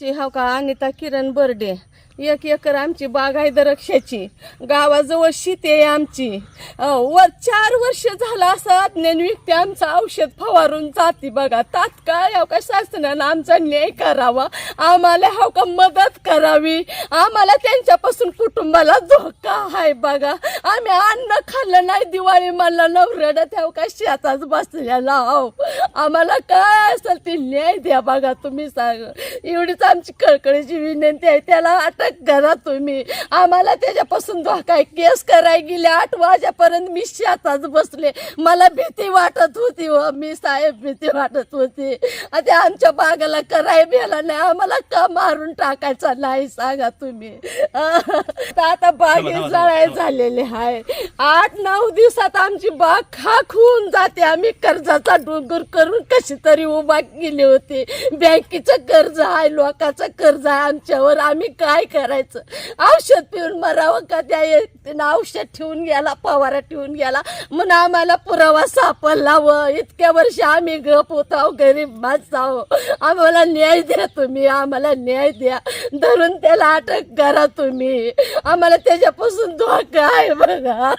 ती हो का? अनिता किरण बर्डे. एक एकर आमची बाग आहे द्राक्षाची. गावाजवळ शेती आहे आमची. वर चार वर्ष झालं असं अज्ञान व्यक्ती आमचं औषध फवारून जाते बघा. तात्काळ हो का शासनानं आमचा न्याय करावा. आम्हाला हो का मदत करावी. आम्हाला त्यांच्यापासून कुटुंबाला धोका आहे बघा. आम्ही अन्न खाल्लं नाही दिवाळी मला नवरडत हो का शेतात बसलेला हो आम्हाला काय असेल ते न्याय द्या बघा तुम्ही सांग. एवढीच आमची कळकळीची विनंती आहे. त्याला आता अटक करा तुम्ही आम्हाला त्याच्यापासून धोका केस कराय गेले आठ वाजेपर्यंत मी शेतात बसले. मला भीती वाटत होती व मी साहेब भीती वाटत होती. आता आमच्या बागाला कराय भेला नाही आम्हाला का मारून टाकायचा नाही सांगा तुम्ही. आता बागे जळाय झालेले आहे आठ नऊ दिवसात आमची बाग खाक होऊन जाते. आम्ही कर्जाचा डोंगर करून कशी तरी उभा केली होती. बँकेचं कर्ज आहे लोकांचं कर्ज आहे आमच्यावर. आम्ही काय करायचं. औषध पिऊन मरावं का त्या औषध ठेवून गेला पवारा ठेवून गेला म्हणून आम्हाला पुरावा सापडला व इतक्या वर्ष आम्ही गप होतो गरीब माणसं. आहो आम्हाला न्याय द्या तुम्ही आम्हाला न्याय द्या. धरून त्याला अटक करा तुम्ही. आम्हाला त्याच्यापासून धोका आहे बघा.